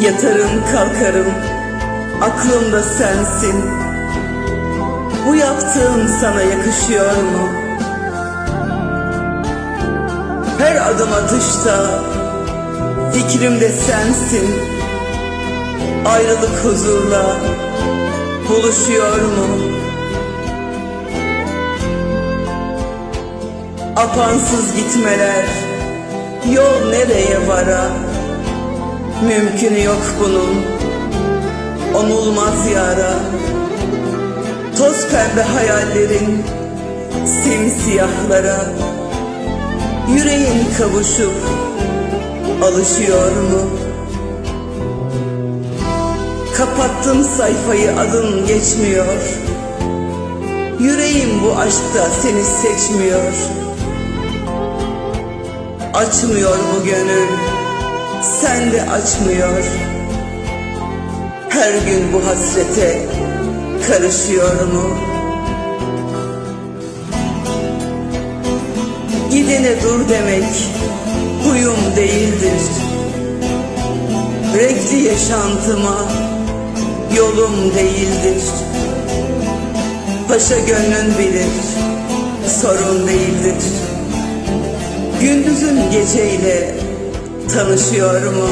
Yatarım kalkarım aklımda sensin Bu yaptığım sana yakışıyor mu? Her adım atışta fikrimde sensin Ayrılık huzurla buluşuyor mu? Apansız gitmeler Yol nereye vara Mümkünü yok bunun. Onulmaz yara. Toz pembe hayallerin Simsiyahlara. Yüreğin kavuşup Alışıyor mu? Kapattım sayfayı adın geçmiyor. Yüreğim bu aşkta seni seçmiyor. Açmıyor bu gönül Sen de açmıyor. Her gün bu hasrete Karışıyor mu? Gidene dur demek Huyum değildir. Renkli yaşantıma Yolum değildir. Paşa gönlün bilir Sorun değildir. Gündüzün geceyle tanışıyor mu?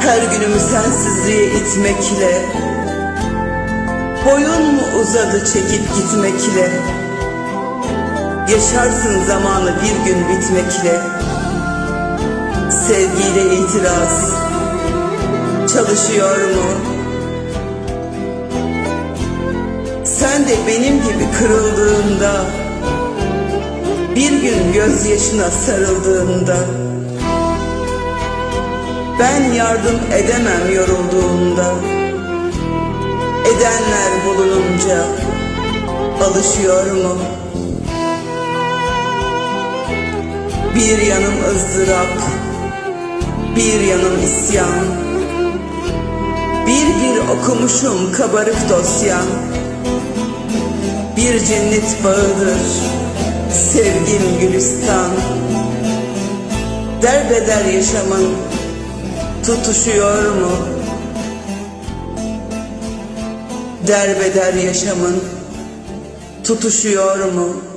Her günümü sensizliğe itmekle Boyun mu uzadı çekip gitmekle Yaşarsın zamanı bir gün bitmekle Sevgiyle itiraz Çalışıyor mu? Sen de benim gibi kırıldığında Bir gün gözyaşına sarıldığında Ben yardım edemem yorulduğunda Edenler bulununca Alışıyor mu? Bir yanım ızdırap Bir yanım isyan. Bir bir okumuşum kabarık dosyam bir cennet bağıdır sevgim gülistan Derbeder yaşamın tutuşuyor mu? Derbeder yaşamın tutuşuyor mu?